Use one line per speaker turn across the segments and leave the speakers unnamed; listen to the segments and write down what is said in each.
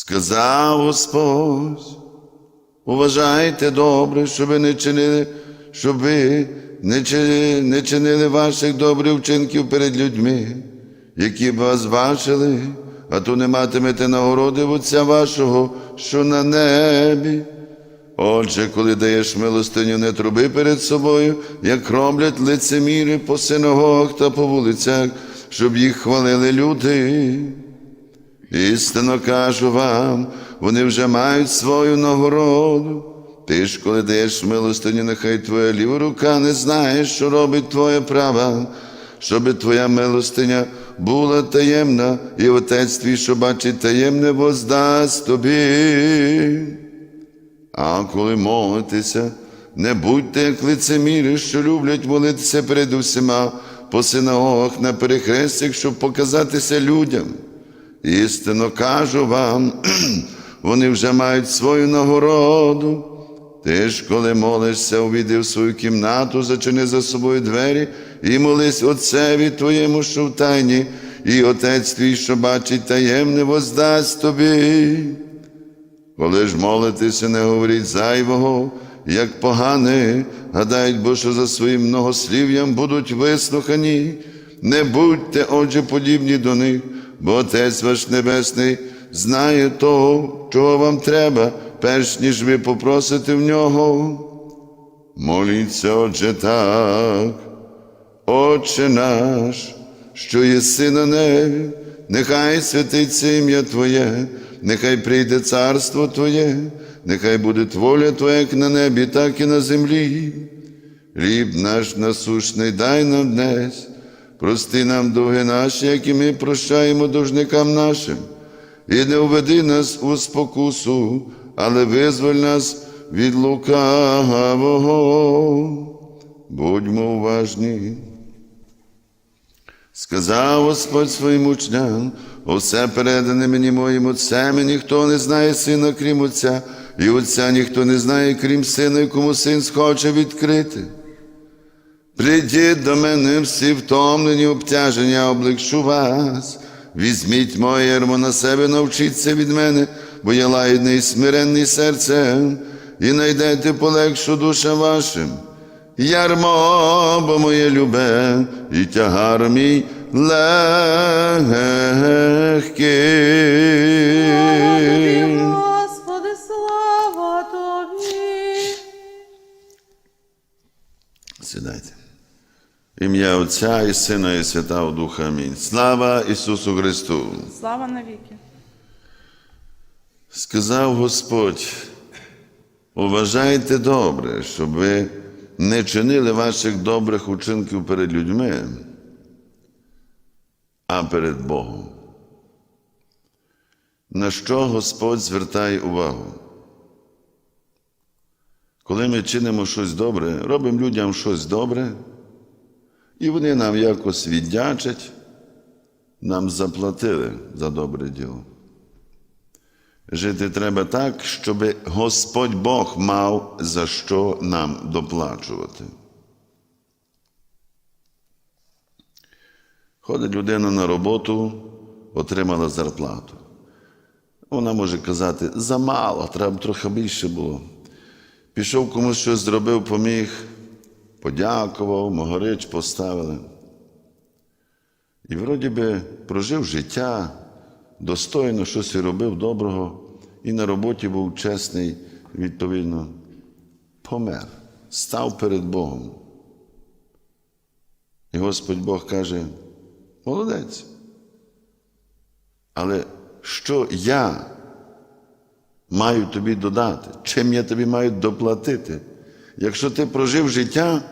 Сказав Господь, уважайте добре, щоб ви не чинили, щоб не чинили, не чинили ваших добрих вчинків перед людьми, які б вас бачили, а то не матимете нагороди Отця вашого, що на небі. Отже, коли даєш милостиню, не труби перед собою, як роблять лицеміри по синагогах та по вулицях, щоб їх хвалили люди. Істинно кажу вам, вони вже мають свою нагороду. Ти ж, коли даєш милостиню, нехай твоя ліва рука не знає, що робить твоя права, щоби твоя милостиня була таємна, і отець твій, що бачить таємне, воздасть тобі. А коли молитеся, не будьте як лицеміри, що люблять молитися перед усіма по синагогах на перехрестях, щоб показатися людям. Істинно кажу вам, вони вже мають свою нагороду. Ти ж, коли молишся, увійди в свою кімнату, зачини за собою двері і молись Отцеві Твоєму, що в тайні, і Отець твій, що бачить таємне, воздасть тобі. Коли ж молитеся, не говоріть зайвого, як погане, гадають, бо що за своїм многослів'ям будуть вислухані. Не будьте, отже, подібні до них, бо Отець ваш Небесний знає того, чого вам треба, перш ніж ви попросите в нього. Моліться, отже, так. Отче наш, що єси на небі, нехай святиться ім'я Твоє, нехай прийде царство Твоє, нехай буде воля Твоя як на небі, так і на землі. Хліб наш насущний дай нам днес, прости нам довги наші, як і ми прощаємо должникам нашим, і не введи нас у спокусу, але визволь нас від лукавого. Будьмо уважні. Сказав Господь своїм учням, усе передане мені моїм отцем, і ніхто не знає сина, крім Отця, і Отця ніхто не знає, крім сина, якому син схоче відкрити. Прийдіть до мене всі втомлені, обтяжені, я облегшу вас. Візьміть моє ярмо на себе, навчіться від мене, бо я лагідний і смиренний серцем, і найдете полегшу душам вашим. Ярмо, бо моє любе, і тягар мій легкий. Ім'я Отця і Сина, і Святого Духа. Амінь. Слава Ісусу Христу!
Слава навіки.
Сказав Господь, уважайте добре, щоб ви не чинили ваших добрих учинків перед людьми, а перед Богом. На що Господь звертає увагу? Коли ми чинимо щось добре, робимо людям щось добре, і вони нам якось віддячать, нам заплатили за добре діло. Жити треба так, щоб Господь Бог мав за що нам доплачувати. Ходить людина на роботу, отримала зарплату. Вона може казати, замало, треба трохи більше було. Пішов комусь щось зробив, поміг, подякував, могорич поставили. І вроді би прожив життя, достойно щось робив доброго, і на роботі був чесний, відповідно, помер, став перед Богом. І Господь Бог каже: молодець. Але що я маю тобі додати? Чим я тобі маю доплатити? Якщо ти прожив життя,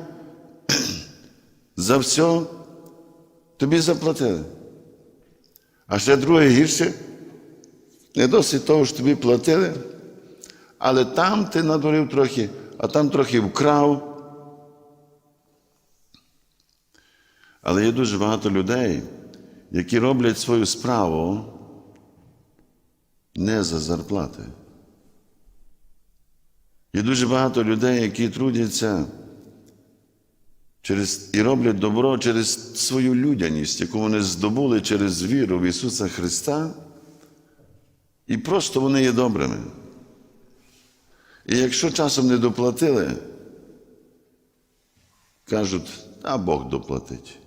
за все тобі заплатили. А ще друге гірше, не досить того, що тобі платили, але там ти надурив трохи, а там трохи вкрав. Але є дуже багато людей, які роблять свою справу не за зарплати. Є дуже багато людей, які трудяться через, і роблять добро через свою людяність, яку вони здобули через віру в Ісуса Христа. І просто вони є добрими. І якщо часом не доплатили, кажуть, а Бог доплатить.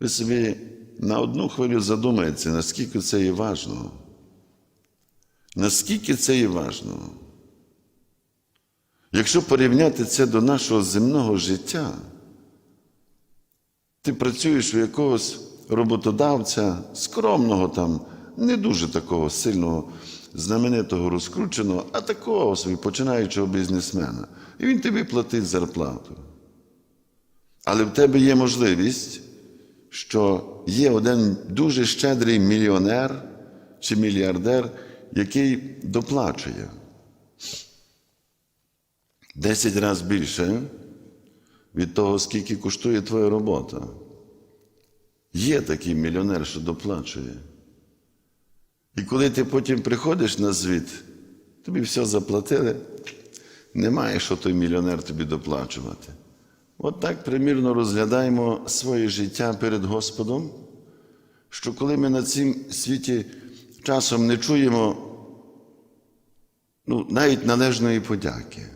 Ви собі на одну хвилю задумаєте, наскільки це є важливо. Наскільки це є важливо. Якщо порівняти це до нашого земного життя, ти працюєш у якогось роботодавця, скромного там, не дуже такого сильного, знаменитого, розкрученого, а такого собі починаючого бізнесмена. І він тобі платить зарплату. Але в тебе є можливість, що є один дуже щедрий мільйонер чи мільярдер, який доплачує. Десять разів більше від того, скільки коштує твоя робота. Є такий мільйонер, що доплачує. І коли ти потім приходиш на звіт, тобі все заплатили, немає, що той мільйонер тобі доплачувати. От так примірно розглядаємо своє життя перед Господом, що коли ми на цім світі часом не чуємо ну, навіть належної подяки.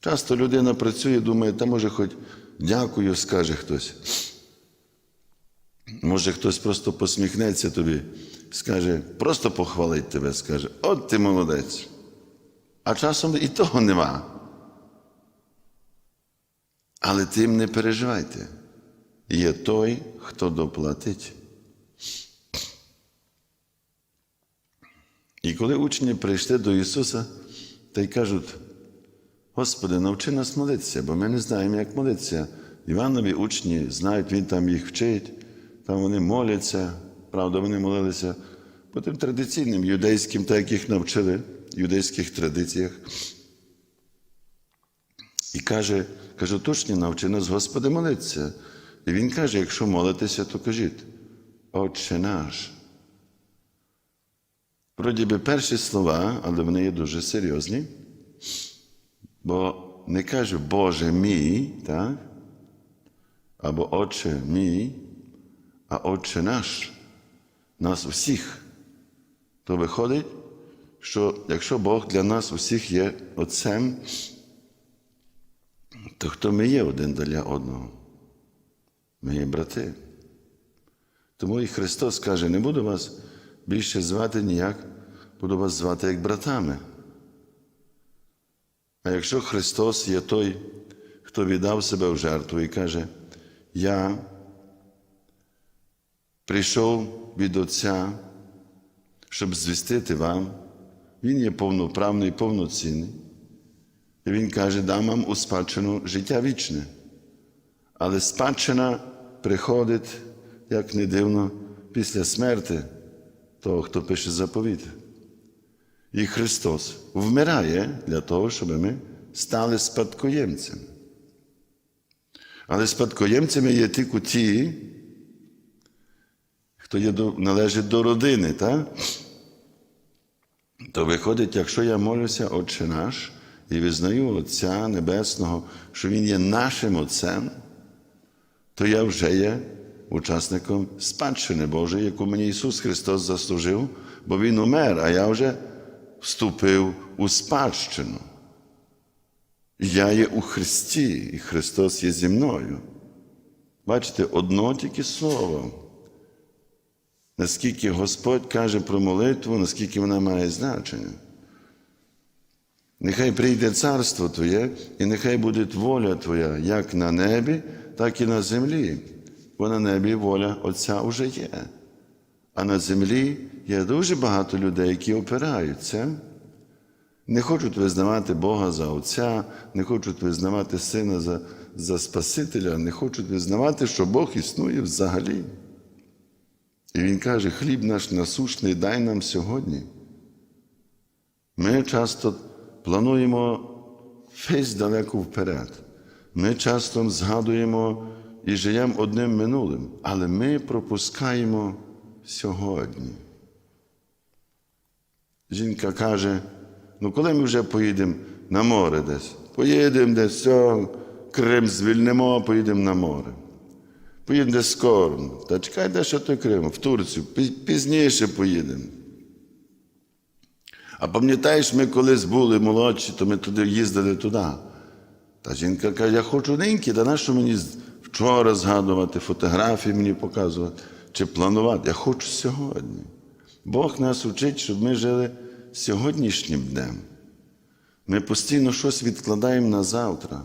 Часто людина працює, думає, та може хоч дякую, скаже хтось. Може, хтось просто посміхнеться тобі, скаже, просто похвалить тебе, скаже, от ти молодець. А часом і того нема. Але тим не переживайте. Є той, хто доплатить. І коли учні прийшли до Ісуса та й кажуть, Господи, навчи нас молитися, бо ми не знаємо, як молитися. Іванові учні знають, він там їх вчить, там вони моляться, правда, вони молилися по тим традиційним юдейським, так як їх навчили, юдейських традиціях. І каже, каже, учні, навчи нас, Господи, молитися. І він каже, якщо молитеся, то кажіть, Отче наш. Вроді би перші слова, але вони є дуже серйозні. Бо не каже Боже мій, так? або Отче мій, а Отче наш, нас усіх. То виходить, що якщо Бог для нас усіх є Отцем, то хто ми є один для одного? Ми є брати. Тому і Христос каже, не буду вас більше звати ніяк, буду вас звати як братами. А якщо Христос є той, хто віддав себе в жертву і каже, я прийшов від Отця, щоб звістити вам, Він є повноправний, повноцінний. І Він каже, дам вам у спадщину життя вічне. Але спадщина приходить, як не дивно, після смерти того, хто пише заповіт. І Христос вмирає для того, щоб ми стали спадкоємцями. Але спадкоємцями є тільки ті, хто є належить до родини, так? то виходить, якщо я молюся, Отче наш, і визнаю Отця Небесного, що Він є нашим Отцем, то я вже є учасником спадщини Божої, яку мені Ісус Христос заслужив, бо Він умер, а я вже вступив у спадщину. Я є у Христі, і Христос є зі мною. Бачите, одно тільки слово. Наскільки Господь каже про молитву, наскільки вона має значення. Нехай прийде царство Твоє, і нехай буде воля Твоя, як на небі, так і на землі. Бо на небі воля Отця вже є. А на землі є дуже багато людей, які опираються, не хочуть визнавати Бога за Отця, не хочуть визнавати Сина за, за Спасителя, не хочуть визнавати, що Бог існує взагалі. І Він каже, хліб наш насушний дай нам сьогодні. Ми часто плануємо весь далеко вперед. Ми часто згадуємо і живемо одним минулим, але ми пропускаємо сьогодні. Жінка каже: ну коли ми вже поїдемо на море десь, поїдемо десь, все, Крим звільнимо, поїдемо на море. Поїдемо десь скоро. Та чекай, де що той Крим, в Турцію, пізніше поїдемо. А пам'ятаєш, ми колись були молодші, то ми туди їздили туди. Та жінка каже, я хочу ниньки, та нащо мені вчора згадувати, фотографії мені показувати чи планувати? Я хочу сьогодні. Бог нас учить, щоб ми жили сьогоднішнім днем. Ми постійно щось відкладаємо на завтра.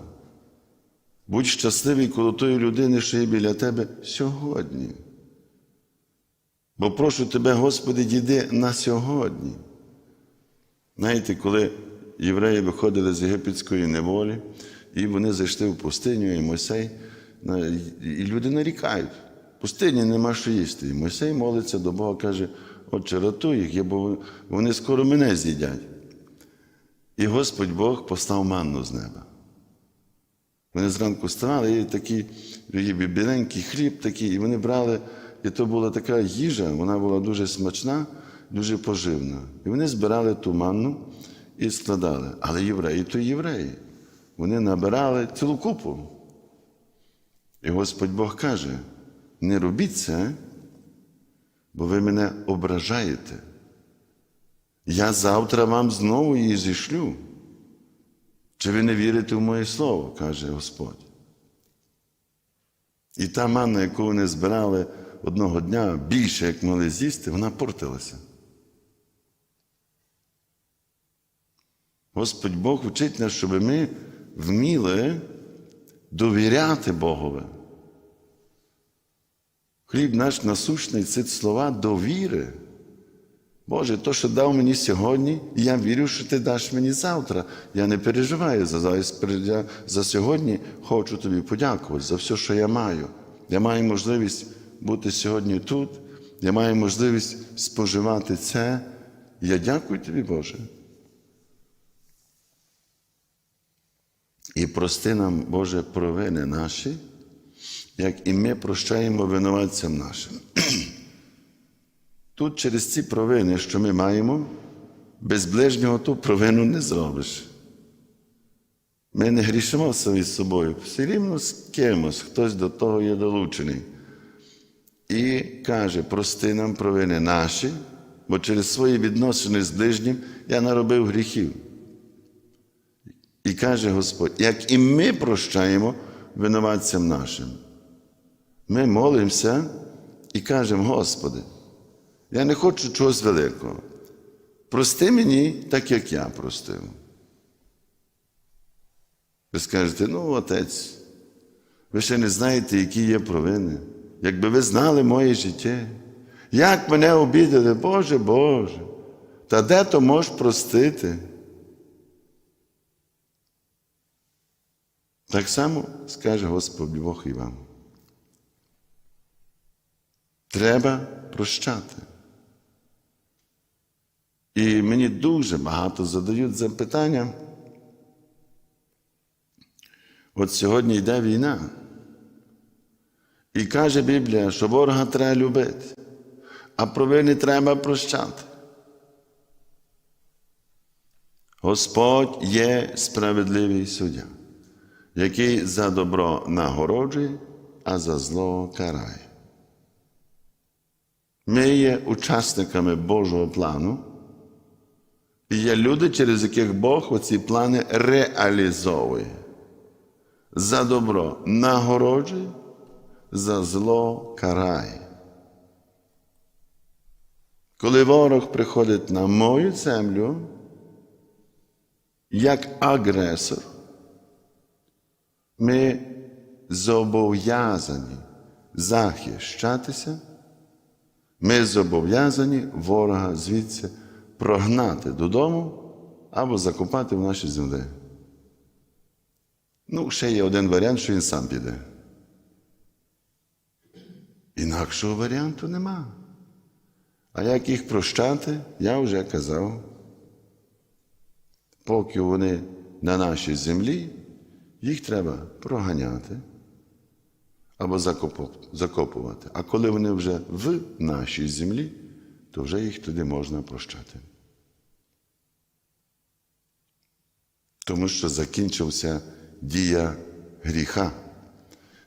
Будь щасливий коло тої людини, що є біля тебе сьогодні. Бо прошу тебе, Господи, дійди на сьогодні. Знаєте, коли євреї виходили з єгипетської неволі, і вони зайшли в пустиню, і Мойсей, і люди нарікають. Пустині нема що їсти. І Мойсей молиться до Бога, каже, Отче, рятуй їх, бо вони скоро мене з'їдять. І Господь Бог постав манну з неба. Вони зранку вставали, і такий біленький хліб такий, і вони брали, і то була така їжа, вона була дуже смачна, дуже поживна. І вони збирали ту манну і складали. Але євреї то євреї. Вони набирали цілу купу. І Господь Бог каже: не робіть це, бо ви мене ображаєте. Я завтра вам знову її зішлю. Чи ви не вірите в моє слово, каже Господь. І та манна, яку вони збирали одного дня більше, як могли з'їсти, вона портилася. Господь Бог вчить нас, щоб ми вміли довіряти Богові. Хліб наш насущний це слова довіри. Боже, то, що дав мені сьогодні, я вірю, що ти даш мені завтра. Я не переживаю за. Я за сьогодні хочу тобі подякувати за все, що я маю. Я маю можливість бути сьогодні тут, я маю можливість споживати це. Я дякую тобі, Боже. І прости нам, Боже, провини наші, як і ми прощаємо винуватцям нашим. Тут через ці провини, що ми маємо, без ближнього ту провину не зробиш. Ми не грішимо самі з собою, все рівно з кимось, хтось до того є долучений. І каже, прости нам провини наші, бо через свої відносини з ближнім я наробив гріхів. І каже Господь, як і ми прощаємо винуватцям нашим. Ми молимося і кажемо, Господи, я не хочу чогось великого. Прости мені так, як я простив. Ви скажете, ну, отець, ви ще не знаєте, які є провини. Якби ви знали моє життя, як мене обідали, Боже Боже, та де то можеш простити? Так само скаже Господь Бог і вам. Треба прощати. І мені дуже багато задають запитання. От сьогодні йде війна. І каже Біблія, що ворога треба любити, а провини треба прощати. Господь є справедливий суддя, який за добро нагороджує, а за зло карає. Ми є учасниками Божого плану, і є люди, через яких Бог оці плани реалізовує. За добро нагороджує, за зло карає. Коли ворог приходить на мою землю, як агресор, ми зобов'язані захищатися, ми зобов'язані ворога звідси прогнати додому або закопати в нашій землі. Ну, ще є один варіант, що він сам піде. Інакшого варіанту нема. А як їх прощати, я вже казав. Поки вони на нашій землі, їх треба проганяти або закопувати. А коли вони вже в нашій землі, то вже їх туди можна прощати. Тому що закінчився дія гріха.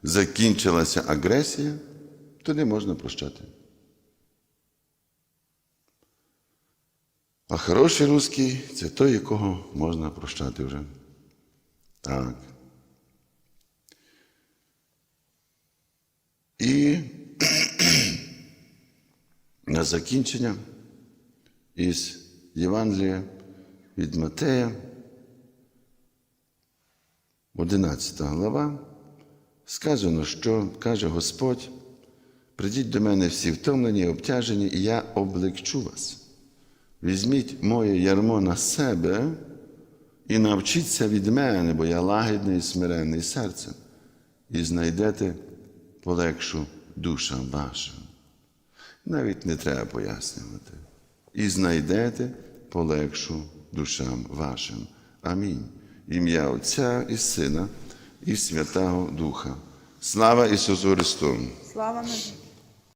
закінчилася агресія, не можна прощати. А хороший русський це той, якого можна прощати вже. Так. І на закінчення із Євангелія від Матея, 11 глава, сказано, що каже Господь, придіть до мене всі втомлені обтяжені, і я облегчу вас. Візьміть моє ярмо на себе і навчіться від мене, бо я лагідний і смиренний серцем, і знайдете полегшу душам вашим. Навіть не треба пояснювати. І знайдете полегшу душам вашим. Амінь. Ім'я Отця і Сина, і Святого Духа. Слава Ісусу Христу!
Слава навіки.